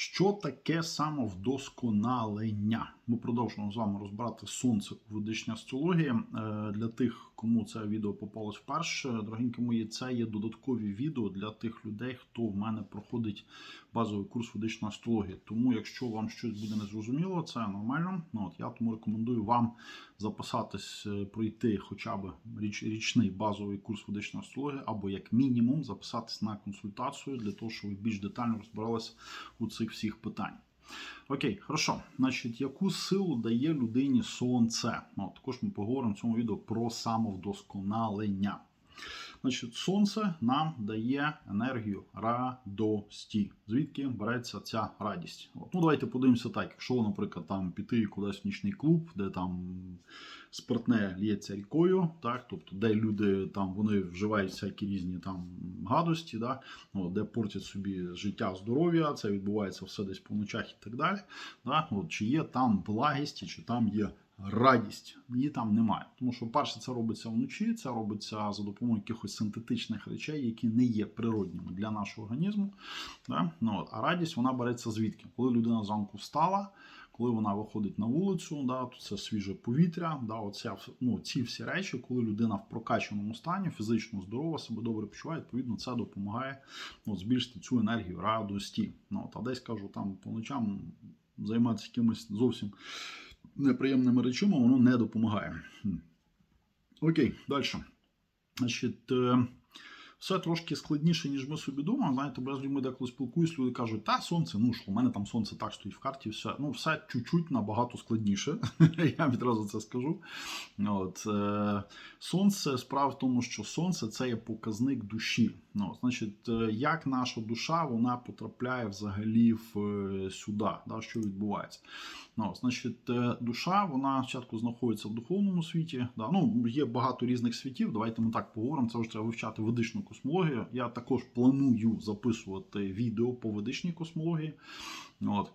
Що таке самовдосконалення? Ми продовжуємо з вами розбирати сонце у ведичній астрології. Е, Для тих, кому це відео попалось вперше, дорогенькі мої, це є додаткові відео для тих людей, хто в мене проходить базовий курс ведичної астрології. Тому, якщо вам щось буде незрозуміло, це нормально. Ну, от я тому рекомендую вам записатись, е, пройти хоча б річ, річний базовий курс ведичної астрології, або як мінімум записатись на консультацію для того, щоб ви більш детально розбиралися у цих всіх питань. Окей, хорошо. Значить, яку силу дає людині сонце? Ну, також ми поговоримо в цьому відео про самовдосконалення. Значить, сонце нам дає енергію радості. Звідки береться ця радість? От, ну, давайте подивимося так. Якщо, наприклад, там піти кудись в нічний клуб, де там спиртне лється рікою, так, тобто, де люди там вони вживають всякі різні там гадості, да, от, де портять собі життя, здоров'я, це відбувається все десь по ночах і так далі. Да, от, чи є там благість, чи там є радість її там немає. Тому що, перше, це робиться вночі, це робиться за допомогою якихось синтетичних речей, які не є природніми для нашого організму. Да? Ну, от. А радість вона береться звідки? Коли людина зранку встала, коли вона виходить на вулицю, да, то це свіже повітря, да, оця, ну, ці всі речі, коли людина в прокачаному стані, фізично здорова, себе добре почуває, відповідно, це допомагає ну, збільшити цю енергію радості. Ну, от, а десь кажу, там по ночам займатися якимось зовсім неприємними речами, воно не допомагає. Окей, далі. Значить, е, все трошки складніше, ніж ми собі думаємо. Знаєте, без людьми деколи спілкуюсь, люди кажуть, та сонце, ну що, у мене там сонце так стоїть в карті, все. Ну, все чуть-чуть набагато складніше. я відразу це скажу. От, е, Сонце, справа в тому, що сонце це є показник душі. Ну, Значить, е, як наша душа вона потрапляє взагалі в е, сюди, да, що відбувається. Ну, Значить, е, душа вона спочатку знаходиться в духовному світі. Да. Ну, Є багато різних світів. Давайте ми так поговоримо. Це вже треба вивчати ведичну космологію. Я також планую записувати відео по ведичній космології. От.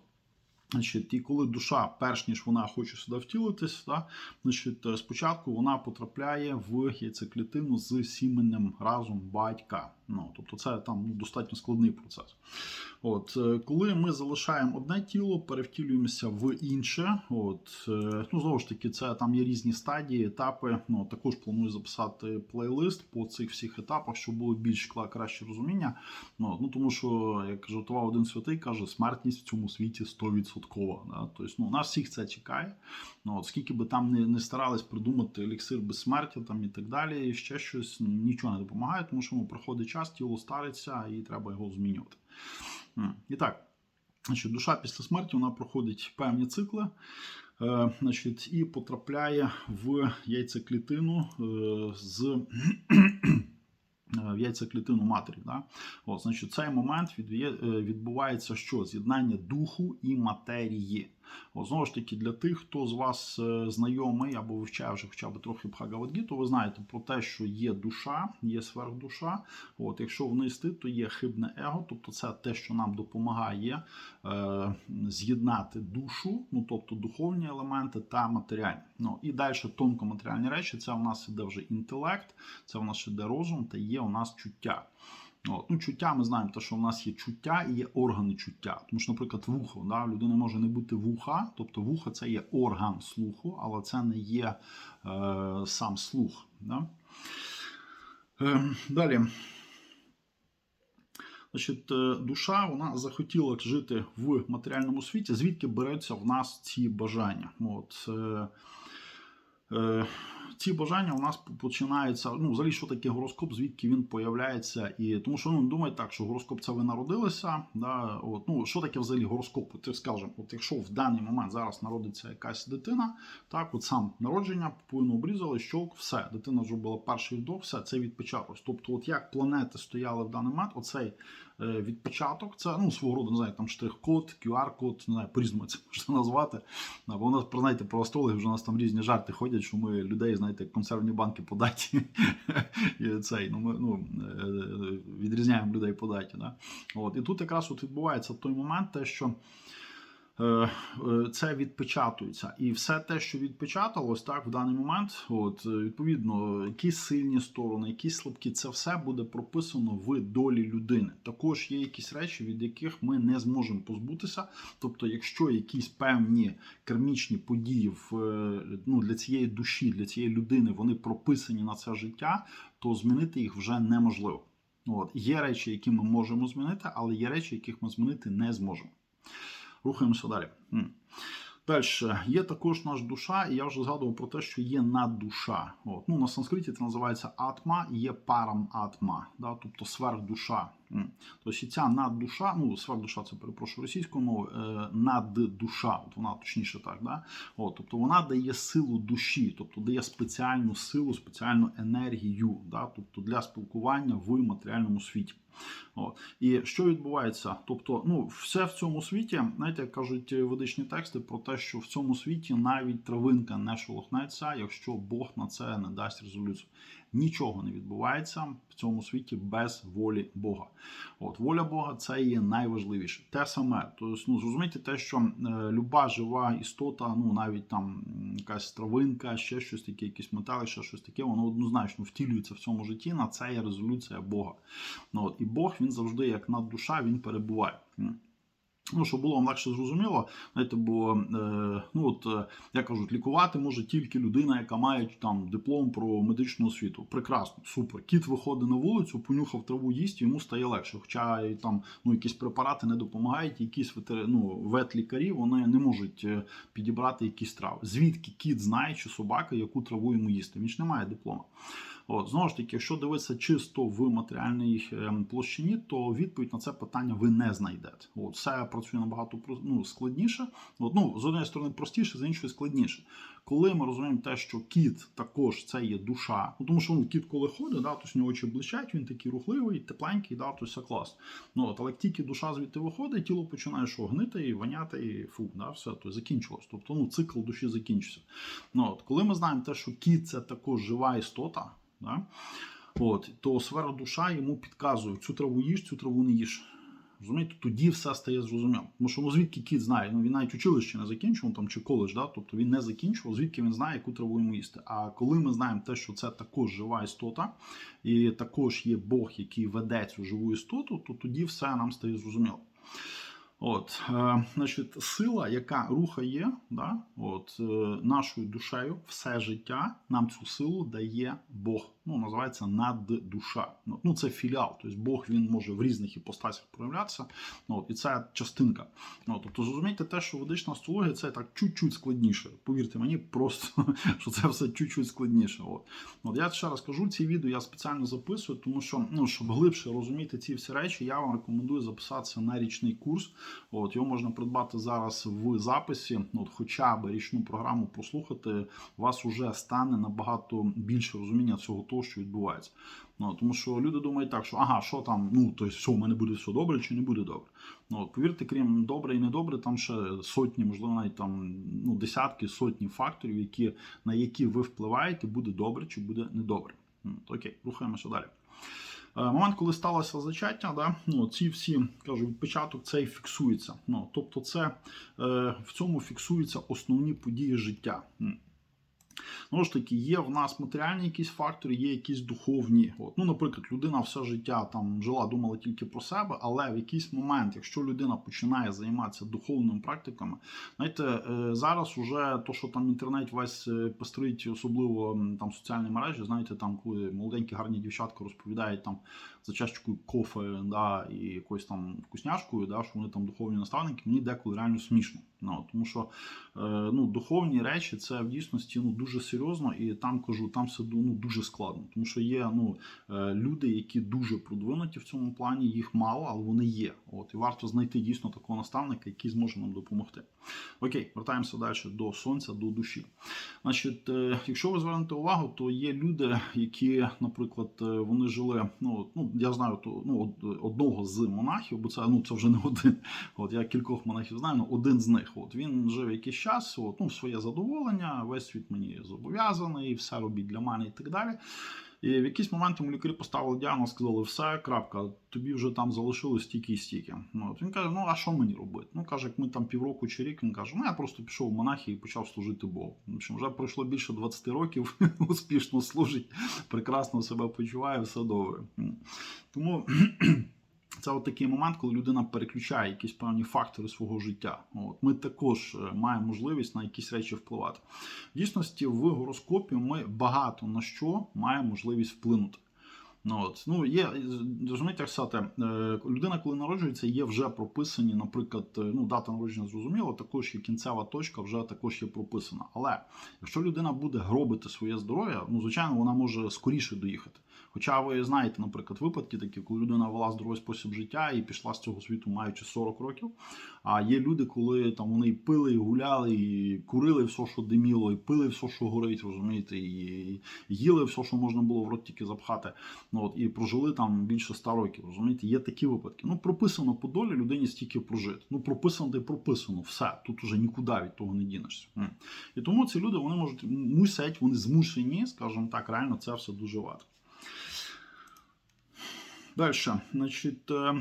Значить, І коли душа, перш ніж вона хоче сюди втілитись, да, значить, спочатку вона потрапляє в яйцеклітину з сіменем разом батька. Ну, Тобто це там ну, достатньо складний процес. От, Коли ми залишаємо одне тіло, перевтілюємося в інше. От, ну, Знову ж таки, це там є різні стадії, етапи. Ну, Також планую записати плейлист по цих всіх етапах, щоб було більш краще розуміння. Ну, ну, Тому що, як жартував один святий, каже, смертність в цьому світі 100%. Да? Тобто, ну, нас всіх це чекає. Ну, от, Скільки би там не, не старались придумати еліксир безсмертя там, і так далі, і ще щось нічого не допомагає, тому що ну, проходить час, тіло стариться і треба його змінювати. І так, значить, душа після смерті вона проходить певні цикли. Е, значить, І потрапляє в яйцеклітину е, з в яйцеклітину матері. Да? От, значить, Цей момент відбувається що? З'єднання духу і матерії. От, Знову ж таки, для тих, хто з вас знайомий або вивчає вже хоча б трохи Бхагавадгіту, ви знаєте про те, що є душа, є сверхдуша. От, Якщо внести, то є хибне его, тобто це те, що нам допомагає е, з'єднати душу, ну тобто духовні елементи та матеріальні. Ну, І далі тонкоматеріальні речі, це у нас іде вже інтелект, це у нас іде розум та є у нас чуття. От. Ну, Чуття, ми знаємо, те, що в нас є чуття і є органи чуття. Тому що, наприклад, вухо. Да, людини може не бути вуха, тобто вухо це є орган слуху, але це не є е, сам слух. Да? Е, далі. Значить, е, Душа вона захотіла жити в матеріальному світі, звідки беруться в нас ці бажання. От, е, е, ці бажання у нас починаються. Ну, взагалі, що таке гороскоп, звідки він появляється. І тому що ну, думають так, що гороскоп це ви народилися. Да, от, ну, Що таке взагалі гороскоп? Ти скажемо, от якщо в даний момент зараз народиться якась дитина, так, от сам народження, повинно обрізали, щолк, все, дитина зробила перший вдох, все, це відпечаталось. Тобто, от як планети стояли в даний момент, оцей е, відпечаток, це ну, свого роду, не знаю, там штрих-код, QR-код, не знаю, по-різному це можна назвати. Бо у нас, знаєте, про астрологів вже у нас там різні жарти ходять, що ми людей знаєте, консервні банки по даті. і цей, ну, ми ну, відрізняємо людей по даті. Да? От. І тут якраз от відбувається той момент, те, що е, е, це відпечатується. І все те, що відпечаталось так в даний момент, от е, відповідно, якісь сильні сторони, якісь слабкі, це все буде прописано в долі людини. Також є якісь речі, від яких ми не зможемо позбутися. Тобто, якщо якісь певні кармічні події в е, ну, для цієї душі, для цієї людини, вони прописані на це життя, то змінити їх вже неможливо. От є речі, які ми можемо змінити, але є речі, яких ми змінити не зможемо. Рухаємося далі. Далі є також наш душа, і я вже згадував про те, що є наддуша. От. Ну, на санскриті це називається атма, є парам атма, да? тобто сверхдуша. Тобто ця наддуша, ну сверхдуша це перепрошую російською мовою, е, наддуша, от вона точніше так. Да? От, тобто вона дає силу душі, тобто дає спеціальну силу, спеціальну енергію, да? тобто для спілкування в матеріальному світі. От. І що відбувається? Тобто, ну, все в цьому світі, знаєте, як кажуть ведичні тексти про те, що в цьому світі навіть травинка не шелохнеться, якщо Бог на це не дасть резолюцію. Нічого не відбувається в цьому світі без волі Бога. От воля Бога це є найважливіше. Те саме, тобто, ну, зрозумійте те, що е, люба жива істота, ну навіть там якась травинка, ще щось таке, якісь метали, ще щось таке, воно однозначно втілюється в цьому житті. На це є резолюція Бога. Ну, от, і Бог він завжди, як наддуша, він перебуває. Ну, щоб було легше зрозуміло, знаєте, бо е, ну от е, як кажуть, лікувати може тільки людина, яка має там диплом про медичну освіту. Прекрасно, супер. Кіт виходить на вулицю, понюхав траву, їсть, йому стає легше. Хоча і там ну якісь препарати не допомагають, якісь ну, ветлікарі вони не можуть е, підібрати якісь трави. Звідки кіт знає, чи собака, яку траву йому їсти? Він ж не має диплома. От, знову ж таки, якщо дивитися чисто в матеріальній е, площині, то відповідь на це питання ви не знайдете. От, все працює набагато ну, складніше. От, ну, з однієї сторони простіше, з іншої складніше. Коли ми розуміємо те, що кіт також це є душа, ну, тому що ну, кіт, коли ходить, да, то нього очі блищать, він такий рухливий, тепленький, да, то все класно. Ну, от, але як тільки душа звідти виходить, тіло починає що гнити і воняти, і фу, да, все, то закінчилось. Тобто ну, цикл душі закінчився. Ну, от, коли ми знаємо те, що кіт це також жива істота, да, от, то сфера душа йому підказує, цю траву їж, цю траву не їж. Розумієте, тоді все стає зрозуміло. Тому що ну, звідки кіт знає, ну він навіть училище не закінчував там чи коледж, да? тобто він не закінчував, звідки він знає, яку траву йому їсти. А коли ми знаємо те, що це також жива істота, і також є Бог, який веде цю живу істоту, то тоді все нам стає зрозуміло. От, е, значить, сила, яка рухає да, от, е, нашою душею все життя, нам цю силу дає Бог. Ну, називається наддуша. Ну, Ну, це філіал. Тобто Бог він може в різних іпостасях проявлятися. Ну, і це частинка. Ну, тобто, зрозумійте те, що ведична астрологія це так чуть-чуть складніше. Повірте мені, просто що це все чуть-чуть складніше. От. От я ще раз кажу, ці відео я спеціально записую, тому що ну, щоб глибше розуміти ці всі речі, я вам рекомендую записатися на річний курс. От його можна придбати зараз в записі. От, хоча б річну програму прослухати, у вас вже стане набагато більше розуміння цього того, що відбувається. Ну, тому що люди думають так, що ага, що там, ну то що, у мене буде все добре чи не буде добре. Ну, повірте, крім добре і недобре, там ще сотні, можливо, навіть там ну, десятки, сотні факторів, які, на які ви впливаєте, буде добре чи буде недобре. М, Окей, рухаємося далі. Е, Момент, коли сталося зачаття, да, ну, ці всі кажу, відпечаток цей фіксується. Ну, тобто, це е, в цьому фіксуються основні події життя. Знову ж таки, є в нас матеріальні якісь фактори, є якісь духовні. От, ну, наприклад, людина все життя там жила, думала тільки про себе, але в якийсь момент, якщо людина починає займатися духовними практиками, знаєте, е, зараз уже то, що там інтернет весь е, пестрить, особливо там соціальні мережі, знаєте, там коли молоденькі гарні дівчатка розповідають там за чашечкою кофе, да, і якоюсь там вкусняшкою, да, що вони там духовні наставники, мені деколи реально смішно. Ну, тому що е, ну, духовні речі це в дійсності ну, дуже серйозно, і там кажу, там все ну, дуже складно. Тому що є ну, е, люди, які дуже продвинуті в цьому плані, їх мало, але вони є. От, і варто знайти дійсно такого наставника, який зможе нам допомогти. Окей, вертаємося далі до сонця, до душі. Значить, е, якщо ви звернете увагу, то є люди, які, наприклад, е, вони жили. Ну, ну я знаю то ну, одного з монахів, бо це ну це вже не один. От я кількох монахів знаю, ну один з них. От він жив якийсь час, от, ну, своє задоволення, весь світ мені зобов'язаний, все робіть для мене і так далі. І в якийсь момент йому лікарі поставили діагноз, сказали, все, крапка, тобі вже там залишилось стільки і стільки. Ну, от він каже, ну а що мені робити? Ну каже, як ми там півроку чи рік, він каже, ну я просто пішов в монахи і почав служити Богу. В общем, вже пройшло більше 20 років, успішно служить, прекрасно себе почуває, все добре. Тому. Це от такий момент, коли людина переключає якісь певні фактори свого життя. От Ми також е, маємо можливість на якісь речі впливати. В дійсності в гороскопі ми багато на що маємо можливість вплинути. Ну, от. ну, є, розумієте, як сказати, е, людина, коли народжується, є вже прописані, наприклад, е, ну, дата народження зрозуміло, також є кінцева точка, вже також є прописана. Але якщо людина буде гробити своє здоров'я, ну, звичайно, вона може скоріше доїхати. Хоча ви знаєте, наприклад, випадки такі, коли людина вела здоровий спосіб життя і пішла з цього світу, маючи 40 років. А є люди, коли там вони і пили, і гуляли, і курили все, що диміло, і пили все, що горить, розумієте, і їли все, що можна було в рот тільки запхати. Ну от і прожили там більше 100 років. Розумієте, є такі випадки. Ну прописано по долі людині стільки прожити. Ну прописано та й прописано. Все тут уже нікуди від того не дінешся. І тому ці люди вони можуть мусять, вони змушені, скажімо так, реально це все дуже варто. Далі, значить, е,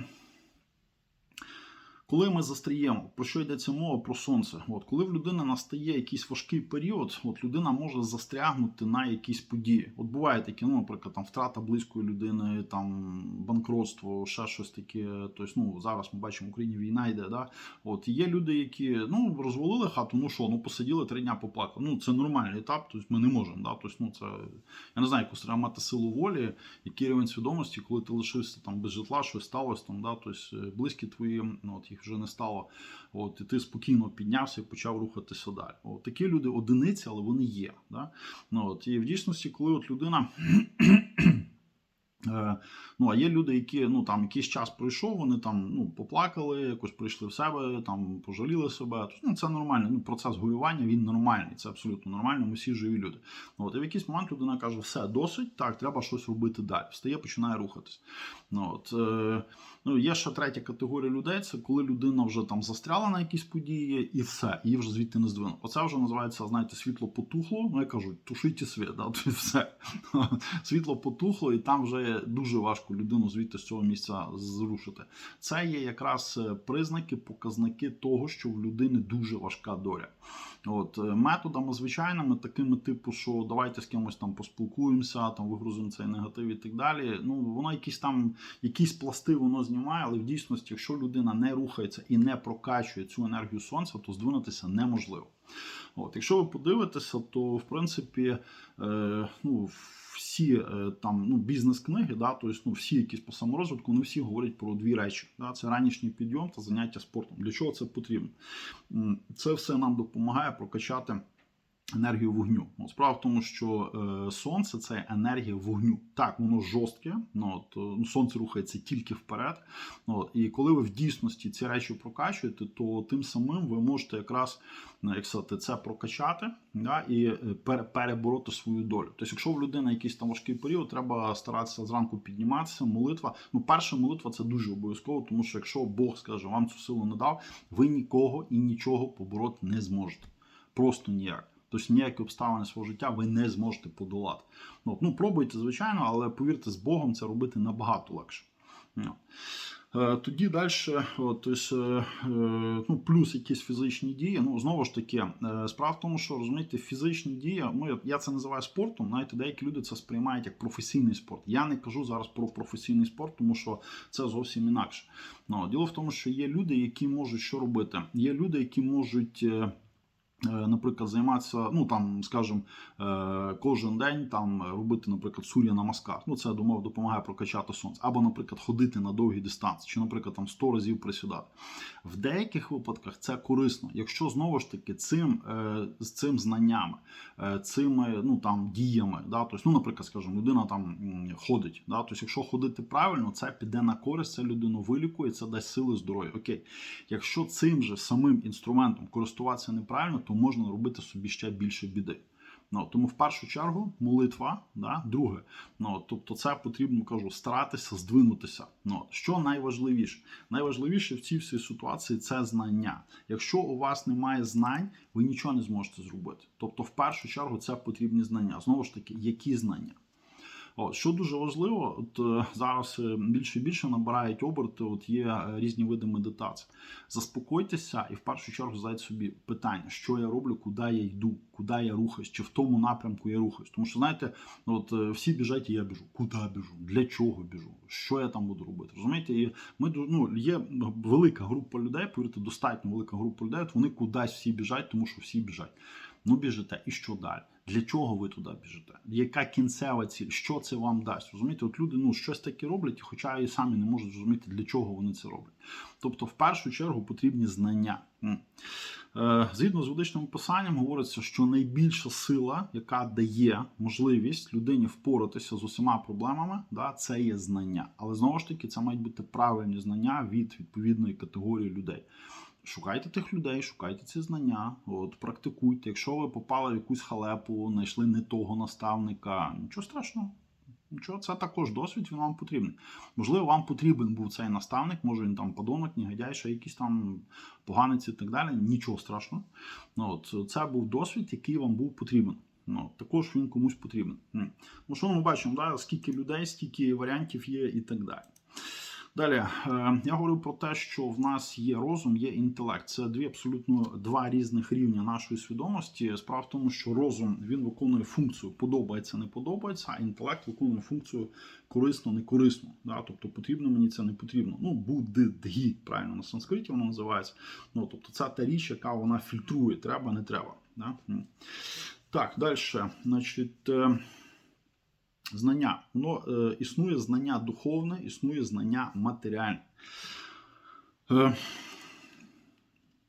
коли ми застріємо, про що йдеться мова про сонце? От коли в людини настає якийсь важкий період, от людина може застрягнути на якісь події. От буває такі, ну, наприклад, там втрата близької людини, там банкротство, ще щось таке. Тобто, ну зараз ми бачимо, в Україні війна йде. Да? От є люди, які ну розвалили хату, ну що, ну посиділи три дня поплакали. Ну це нормальний етап, тобто ми не можемо. Да? Тобто, ну це я не знаю, якусь треба мати силу волі, який рівень свідомості, коли ти лишився там без житла, щось сталося там, да? тобто близькі твої, ну от їх вже не стало. От, і ти спокійно піднявся і почав рухатися далі. От, такі люди одиниці, але вони є. Да? Ну, от, І в дійсності, коли от людина. Е, Ну, а є люди, які ну там якийсь час пройшов, вони там ну поплакали, якось прийшли в себе, там пожаліли себе. Тобто, ну це нормально. Ну процес гоювання він нормальний, це абсолютно нормально. Ми всі живі люди. От і в якийсь момент людина каже: все досить, так, треба щось робити далі. Встає, починає рухатись. Ну от е, ну є ще третя категорія людей. Це коли людина вже там застряла на якісь події, і все, її вже звідти не здвинув. Оце вже називається, знаєте, світло потухло. Ну я кажу, тушіть світ, да, все світло потухло, і там вже дуже важко людину звідти з цього місця зрушити. Це є якраз е, признаки, показники того, що в людини дуже важка доля. От е, методами звичайними, такими типу, що давайте з кимось там поспілкуємося, там вигрузимо цей негатив і так далі. Ну воно якісь там якісь пласти воно знімає, але в дійсності, якщо людина не рухається і не прокачує цю енергію сонця, то здвинутися неможливо. От, Якщо ви подивитеся, то в принципі е, ну, всі е, там ну, бізнес-книги, да, тобто, ну, всі якісь по саморозвитку, вони всі говорять про дві речі: Да, це ранішній підйом та заняття спортом. Для чого це потрібно? Це все нам допомагає прокачати. Енергію вогню. От, Справа в тому, що е, сонце це енергія вогню. Так, воно жорстке, ну, от, ну, сонце рухається тільки вперед. Ну, от, І коли ви в дійсності ці речі прокачуєте, то тим самим ви можете якраз як сказати, це прокачати да, і пере, перебороти свою долю. Тобто, якщо в людини якийсь там важкий період, треба старатися зранку підніматися. Молитва. Ну, перша молитва це дуже обов'язково, тому що якщо Бог скаже, вам цю силу не дав, ви нікого і нічого побороти не зможете. Просто ніяк. Тобто ніякі обставини свого життя ви не зможете подолати. Ну, ну пробуйте, звичайно, але повірте, з Богом це робити набагато легше. Ну. Тоді далі, тобто, ну, плюс якісь фізичні дії. Ну, знову ж таки, е, справа в тому, що розумієте, фізичні дії, ну я це називаю спортом. Знаєте, деякі люди це сприймають як професійний спорт. Я не кажу зараз про професійний спорт, тому що це зовсім інакше. Ну, Діло в тому, що є люди, які можуть що робити. Є люди, які можуть. Е, наприклад, займатися, ну там, скажімо, е, кожен день там робити, наприклад, сур'я на маскар. Ну, це думав, допомагає прокачати сонце. Або, наприклад, ходити на довгі дистанції, чи, наприклад, там 100 разів присідати. В деяких випадках це корисно, якщо знову ж таки цим е, з цим знаннями, цими ну там діями, да, тобто, ну, наприклад, скажімо, людина там ходить. Да, тобто, якщо ходити правильно, це піде на користь, це людину вилікує, це дасть сили здоров'я. Окей, якщо цим же самим інструментом користуватися неправильно, то можна робити собі ще більше біди. Ну, Тому в першу чергу молитва, да, друге, ну, тобто це потрібно кажу, старатися здвинутися. Ну, Що найважливіше? Найважливіше в цій всій ситуації це знання. Якщо у вас немає знань, ви нічого не зможете зробити. Тобто, в першу чергу, це потрібні знання. Знову ж таки, які знання? От, що дуже важливо, от е, зараз е, більше і більше набирають оберти, от є е, різні види медитації. Заспокойтеся і в першу чергу задайте собі питання, що я роблю, куди я йду, куди я рухаюсь, чи в тому напрямку я рухаюсь. Тому що, знаєте, от всі біжать, і я біжу. Куди біжу? Для чого біжу? Що я там буду робити? Розумієте, і ми ну, є велика група людей, повірте, достатньо велика група людей. От вони кудись всі біжать, тому що всі біжать. Ну, біжите, і що далі? Для чого ви туди біжите? Яка кінцева ціль? Що це вам дасть? Розумієте, от люди ну, щось таке роблять, хоча і самі не можуть зрозуміти, для чого вони це роблять. Тобто, в першу чергу потрібні знання. Е, Згідно з ведичним писанням, говориться, що найбільша сила, яка дає можливість людині впоратися з усіма проблемами, да, це є знання. Але знову ж таки, це мають бути правильні знання від відповідної категорії людей. Шукайте тих людей, шукайте ці знання, от практикуйте. Якщо ви попали в якусь халепу, знайшли не того наставника, нічого страшного. Нічого, це також досвід, він вам потрібен. Можливо, вам потрібен був цей наставник, може він там подонок, негодяй, ще якийсь там поганець і так далі. Нічого страшного. Ну, от, це був досвід, який вам був потрібен. Ну, також він комусь потрібен. Ну, що ми бачимо, да? скільки людей, скільки варіантів є і так далі. Далі, е, я говорю про те, що в нас є розум, є інтелект. Це дві абсолютно два різних рівня нашої свідомості. Справа в тому, що розум він виконує функцію подобається, не подобається, а інтелект виконує функцію корисно, не корисно. Да? Тобто потрібно мені це не потрібно. Ну, буддгі, правильно на санскриті воно називається. Ну, тобто, це та річ, яка вона фільтрує, треба, не треба. Да? Так, далі. Значить. Знання. Воно е, існує знання духовне, існує знання матеріальне. Е,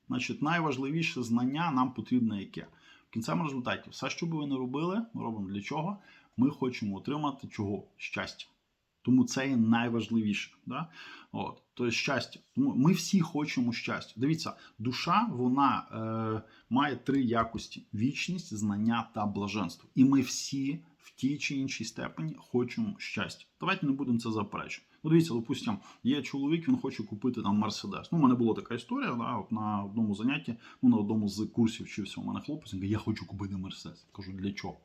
значить, найважливіше знання нам потрібне яке? В кінцевому результаті, все, що би ви не робили, ми робимо для чого? Ми хочемо отримати чого? Щастя. Тому це є найважливіше. Да? От, то є щастя. Тому ми всі хочемо щастя. Дивіться, душа вона е, має три якості: вічність, знання та блаженство. І ми всі в тій чи іншій степені хочемо щастя. Давайте не будемо це заперечувати. Ну, дивіться, допустимо, є чоловік, він хоче купити там Мерседес. Ну, у мене була така історія, да, от на одному занятті, ну на одному з курсів вчився у мене хлопець, він каже, я хочу купити Мерседес. Кажу, для чого?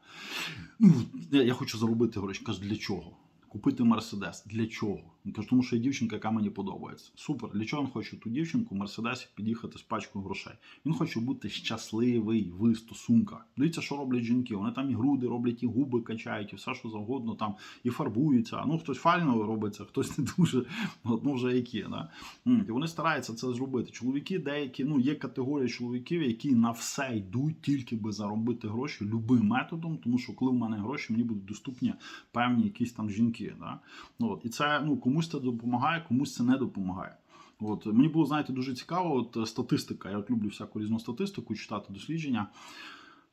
Ну, я хочу заробити гроші. Кажу, для чого? Купити Мерседес. Для чого? Він каже, тому що є дівчинка, яка мені подобається. Супер. Для чого він хоче ту дівчинку в Мерседесі під'їхати з пачкою грошей? Він хоче бути щасливий в стосунках. Дивіться, що роблять жінки. Вони там і груди роблять, і губи качають, і все, що завгодно, там і фарбуються. Ну, хтось файно робиться, хтось не дуже, ну вже які. Да? І вони стараються це зробити. Чоловіки деякі, ну, є категорія чоловіків, які на все йдуть тільки би заробити гроші любим методом, тому що коли в мене гроші, мені будуть доступні певні якісь там жінки. Да? Ну, От, і це ну, комусь це допомагає, комусь це не допомагає. От мені було знаєте дуже цікаво. От е, статистика. Я от люблю всяку різну статистику, читати дослідження.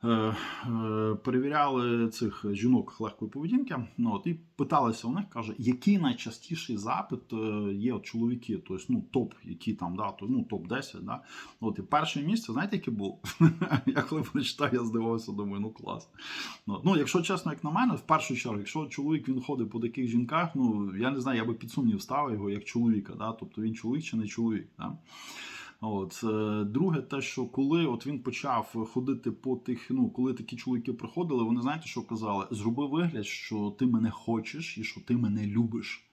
Е, е, перевіряли цих жінок легкої поведінки. Ну от і питалися у них, каже, який найчастіший запит е, є от чоловіки, тобто ну топ, які там да, то ну топ 10 да. От і перше місце, знаєте, яке було? Я коли прочитав, я здивувався, думаю, ну клас. Ну, ну, якщо чесно, як на мене, в першу чергу, якщо чоловік він ходить по таких жінках, ну я не знаю, я би під сумнів ставив його як чоловіка, да? тобто він чоловік чи не чоловік. Да? От е, друге, те, що коли от він почав ходити по тих, ну коли такі чоловіки приходили, вони знаєте, що казали? Зроби вигляд, що ти мене хочеш і що ти мене любиш.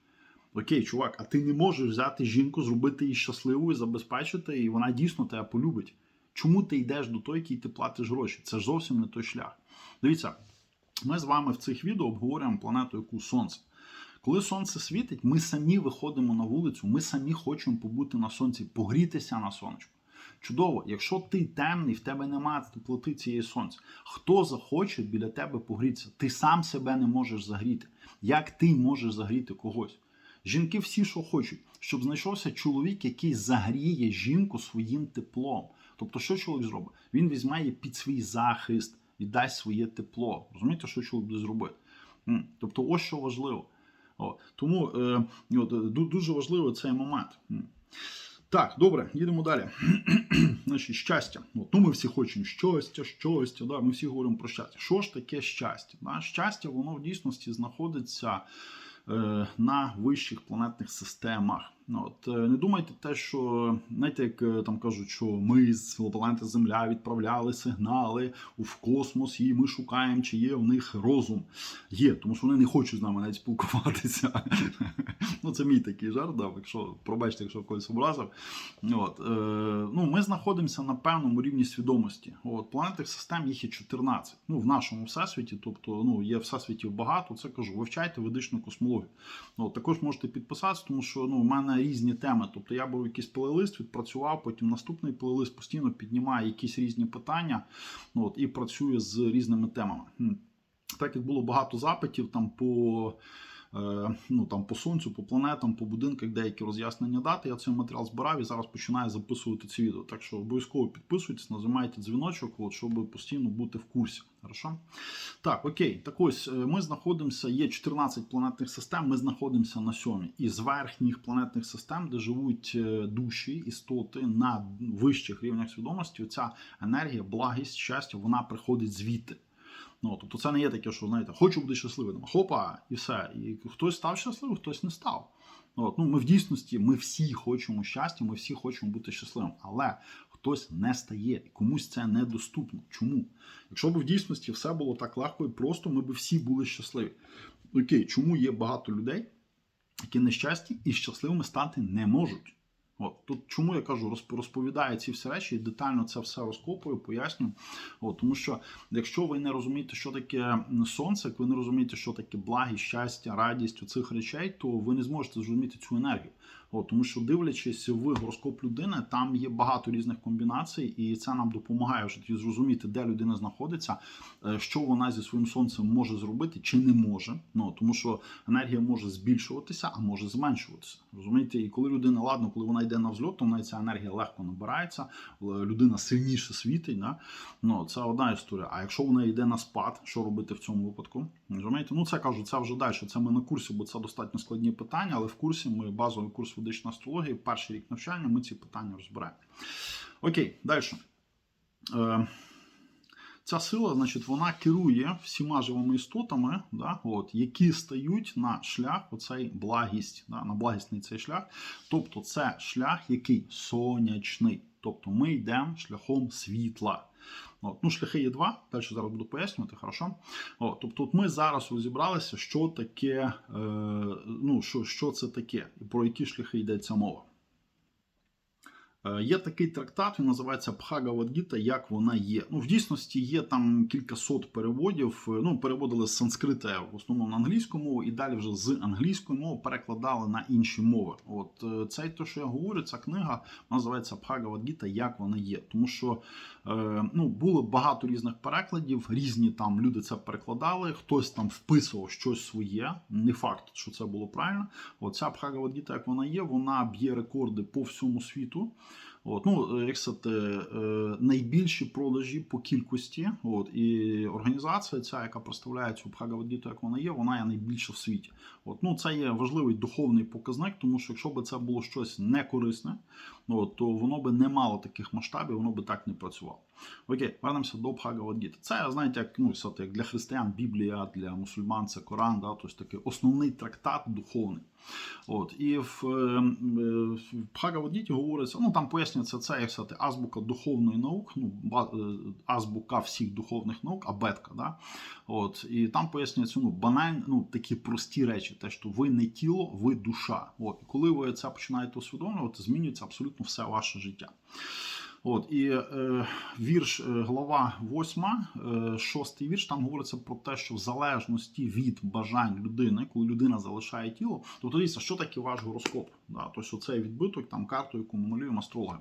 Окей, чувак, а ти не можеш взяти жінку, зробити її щасливою, забезпечити, і вона дійсно тебе полюбить. Чому ти йдеш до той, який ти платиш гроші? Це ж зовсім не той шлях. Дивіться, ми з вами в цих відео обговорюємо планету, яку сонце. Коли сонце світить, ми самі виходимо на вулицю, ми самі хочемо побути на сонці, погрітися на сонечку. Чудово, якщо ти темний, в тебе немає теплоти цієї сонця. Хто захоче біля тебе погрітися? Ти сам себе не можеш загріти. Як ти можеш загріти когось? Жінки всі, що хочуть, щоб знайшовся чоловік, який загріє жінку своїм теплом. Тобто, що чоловік зробить? Він візьме її під свій захист і дасть своє тепло. Розумієте, що чоловік буде зробити? Тобто, ось що важливо. О, тому е, от, дуже важливий цей момент. Так, добре, їдемо далі. Значить, щастя. От, ну, ми всі хочемо щастя, щастя. Да? Ми всі говоримо про щастя. Що ж таке щастя? Да? Щастя, воно в дійсності знаходиться е, на вищих планетних системах. Ну, От, е, не думайте те, що знаєте, як е, там кажуть, що ми з планети Земля відправляли сигнали в космос, і ми шукаємо, чи є в них розум. Є, тому що вони не хочуть з нами навіть спілкуватися. Ну, це мій такий жарт, якщо пробачте, якщо когось образив. От, е, ну, ми знаходимося на певному рівні свідомості. От, планетних систем їх є 14. Ну, в нашому всесвіті, тобто ну, є всесвітів багато. Це кажу, вивчайте ведичну космологію. От, також можете підписатися, тому що ну, у мене різні теми. Тобто я беру якийсь плейлист, відпрацював, потім наступний плейлист постійно піднімає якісь різні питання ну, от, і працює з різними темами. Так як було багато запитів там по. Е, Ну там по сонцю, по планетам, по будинках деякі роз'яснення дати. Я цей матеріал збирав і зараз починаю записувати ці відео. Так що обов'язково підписуйтесь, нажимайте дзвіночок, от, щоб постійно бути в курсі. Хорошо? Так, окей. Так ось е, ми знаходимося, є 14 планетних систем, ми знаходимося на сьомій. Із верхніх планетних систем, де живуть е, душі, істоти на вищих рівнях свідомості, ця енергія, благість, щастя, вона приходить звідти. Ну, тобто це не є таке, що знаєте, хочу бути щасливим. Хопа, і все. І хтось став щасливим, хтось не став. От, ну, ми в дійсності, ми всі хочемо щастя, ми всі хочемо бути щасливим. Але хтось не стає, і комусь це недоступно. Чому? Якщо б в дійсності все було так легко і просто, ми б всі були щасливі. Окей, чому є багато людей, які нещасті і щасливими стати не можуть? От тут чому я кажу, розп- розповідаю ці всі речі і детально це все розкопую, поясню. От, тому що якщо ви не розумієте, що таке сонце, як ви не розумієте, що таке благість, щастя, радість у цих речей, то ви не зможете зрозуміти цю енергію. От, тому що дивлячись в гороскоп людини, там є багато різних комбінацій, і це нам допомагає вже зрозуміти, де людина знаходиться, е, що вона зі своїм сонцем може зробити чи не може. Ну тому що енергія може збільшуватися, а може зменшуватися. Розумієте, і коли людина, ладно, коли вона йде на взльот, то в неї ця енергія легко набирається, людина сильніше світить. Да? Ну, це одна історія. А якщо вона йде на спад, що робити в цьому випадку? Розумієте? Ну це кажу, це вже далі. Це ми на курсі, бо це достатньо складні питання, але в курсі ми базовий курс ведичної астрології, перший рік навчання, ми ці питання розбираємо. Окей, далі. Е, Ця сила, значить, вона керує всіма живими істотами, да, от, які стають на шлях, оцей благість, да, на благісний цей шлях. Тобто, це шлях, який сонячний. Тобто ми йдемо шляхом світла. От, ну, шляхи є два, далі зараз буду пояснювати, хорошо. От, тобто, от ми зараз розібралися, що таке, е, ну, що, що це таке, і про які шляхи йдеться мова. Е, Є такий трактат, він називається Бхагавадгіта, як вона є. Ну, в дійсності є там кількасот переводів. Е, Ну, переводили з санскрита в основному на англійську мову, і далі вже з англійської мови перекладали на інші мови. От е, це те, що я говорю, ця книга називається Бхагавадгіта, як вона є. Тому що ну, було багато різних перекладів, різні там люди це перекладали, хтось там вписував щось своє. Не факт, що це було правильно. Оця Бхагавадгіта, як вона є, вона б'є рекорди по всьому світу. От, ну, як сказати, е, найбільші продажі по кількості. От, і організація, ця, яка представляє цю Бхагавадгіту, як вона є, вона є найбільша в світі. От, ну, це є важливий духовний показник, тому що якщо б це було щось некорисне, от, то воно би не мало таких масштабів, воно би так не працювало. Окей, вернемося до Бхагавадгіти. Це, знаєте, як, ну, сказати, як для християн Біблія, для мусульман це Коран, да, тобто такий основний трактат духовний. От, і в, е, е, в Бхагавадгіті говориться, ну там пояснюється це, як сказати, азбука духовної наук, ну, е, азбука всіх духовних наук, абетка. Да? От, і там пояснюється ну, банальні, ну, такі прості речі, те, що ви не тіло, ви душа. От, коли ви це починаєте усвідомлювати, змінюється абсолютно все ваше життя. От і е, вірш, е, глава 8, е, шостий вірш, там говориться про те, що в залежності від бажань людини, коли людина залишає тіло, тобто дивіться, що таке ваш гороскоп? Да? Тобто цей відбиток, там карту, яку ми малюємо астрологи.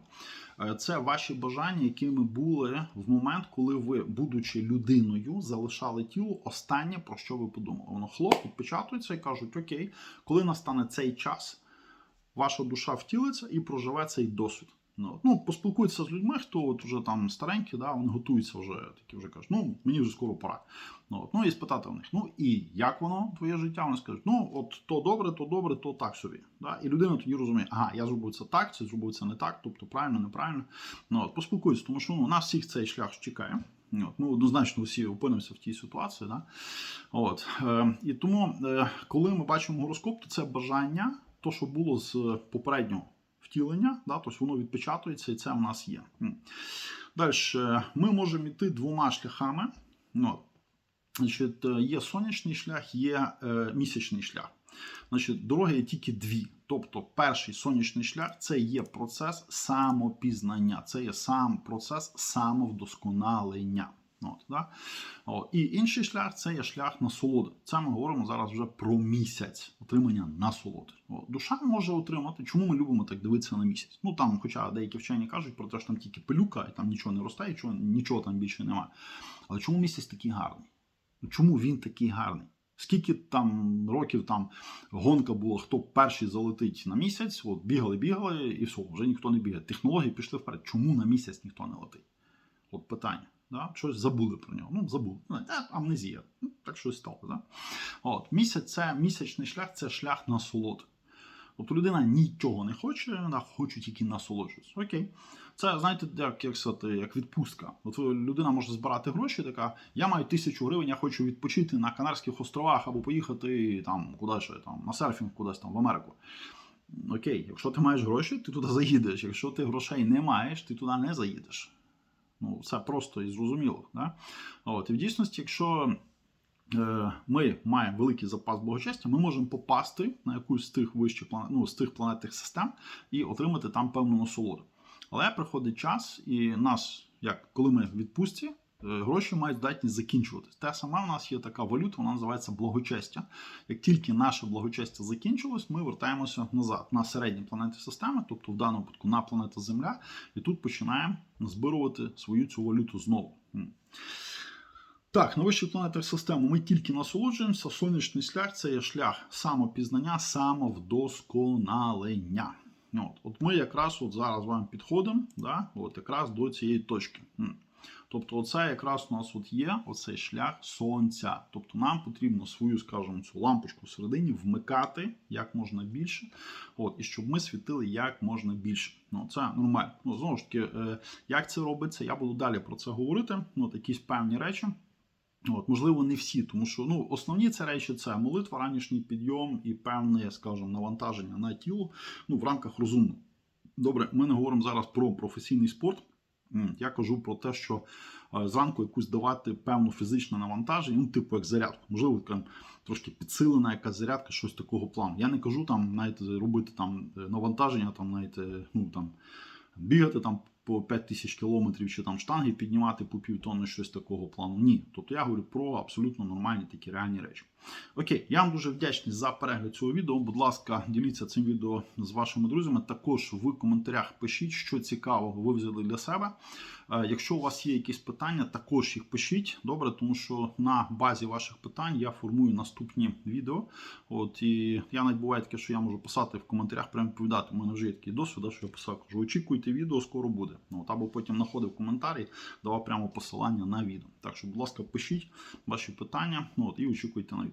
Е, Це ваші бажання, якими були в момент, коли ви, будучи людиною, залишали тіло. Останнє про що ви подумали. Воно хлоп відпечатується і кажуть: Окей, коли настане цей час, ваша душа втілиться і проживе цей досвід. Ну, ну, з людьми, хто от вже там старенькі, да, вони готуються вже, такі вже кажуть, ну мені вже скоро пора. Ну, от, ну і спитати в них, ну і як воно твоє життя? Вони скажуть, ну от то добре, то добре, то так собі. Да? І людина тоді розуміє, ага, я зробив це так, це зробив це не так, тобто правильно, неправильно. Ну, от, поспілкуйтеся, тому що ну, нас всіх цей шлях чекає. От, ми однозначно всі опинимося в тій ситуації. Да? От, е, і тому, е, коли ми бачимо гороскоп, то це бажання. то, що було з попереднього втілення, да, тобто воно відпечатується, і це в нас є. Далі, ми можемо йти двома шляхами. Ну, значить, е, є сонячний шлях, є е, місячний шлях. Значить, дороги є тільки дві. Тобто, перший сонячний шлях це є процес самопізнання, це є сам процес самовдосконалення. От, да? О, і інший шлях це є шлях насолоди. Це ми говоримо зараз вже про місяць отримання насолоди. О, душа може отримати. Чому ми любимо так дивитися на місяць? Ну там, хоча деякі вчені кажуть про те, що там тільки пилюка, і там нічого не росте, і чого, нічого там більше немає. Але чому місяць такий гарний? Ну, Чому він такий гарний? Скільки там років там гонка була, хто перший залетить на місяць, от бігали, бігали, і все, вже ніхто не бігає. Технології пішли вперед. Чому на місяць ніхто не летить? От питання. Да? Щось забули про нього. Ну, забули. Ну, амнезія. Ну, так щось стало. Да? От, місяць це місячний шлях, це шлях насолоди. Тобто людина нічого не хоче, вона хоче тільки насолоджуватися. Окей. Це, знаєте, як як, сказати, як відпустка. От людина може збирати гроші, така, я маю тисячу гривень, я хочу відпочити на Канарських островах або поїхати там, куди ще, там, на серфінг кудись там в Америку. Окей, якщо ти маєш гроші, ти туди заїдеш. Якщо ти грошей не маєш, ти туди не заїдеш. Ну, це просто і зрозуміло. Да? От, І в дійсності, якщо е, ми маємо великий запас благочестя, ми можемо попасти на якусь з тих вищих планет, ну, з тих планетних систем і отримати там певну насолоду. Але приходить час, і нас, як коли ми в відпустці, гроші мають здатність закінчуватись. Те саме в нас є така валюта, вона називається благочестя. Як тільки наше благочестя закінчилось, ми вертаємося назад на середні планети системи, тобто в даному випадку на планету Земля, і тут починаємо збирувати свою цю валюту знову. Так, на вищих планетах системи ми тільки насолоджуємося. Сонячний шлях це є шлях самопізнання, самовдосконалення. От от ми якраз от зараз з вами підходимо да, от якраз до цієї точки. Тобто, оце якраз у нас от є оцей шлях сонця. Тобто нам потрібно свою, скажімо, цю лампочку всередині вмикати як можна більше, от, і щоб ми світили як можна більше. Ну, Це нормально. Ну, Знову ж таки, е, як це робиться, я буду далі про це говорити. Ну, якісь певні речі. От, Можливо, не всі, тому що ну, основні це речі це молитва, ранішній підйом і певне, скажімо, навантаження на тіло ну, в рамках розумного. Добре, ми не говоримо зараз про професійний спорт. Я кажу про те, що е, зранку якусь давати певну фізичне навантаження, ну, типу як зарядку. Можливо, там, трошки підсилена якась зарядка, щось такого плану. Я не кажу там, знаєте, робити там е, навантаження, там, знаєте, ну там бігати там по 5 тисяч кілометрів чи там штанги піднімати по півтонни, щось такого плану. Ні. Тобто я говорю про абсолютно нормальні такі реальні речі. Окей, я вам дуже вдячний за перегляд цього відео. Будь ласка, діліться цим відео з вашими друзями. Також в коментарях пишіть, що цікавого ви взяли для себе. Е, якщо у вас є якісь питання, також їх пишіть. Добре, тому що на базі ваших питань я формую наступні відео. От І я навіть буває таке, що я можу писати в коментарях, прямо відповідати. У мене вже є такий досвід, що я писав, кажу, очікуйте відео, скоро буде. От, Або потім знаходив коментарі, давав прямо посилання на відео. Так що, будь ласка, пишіть ваші питання от, і очікуйте на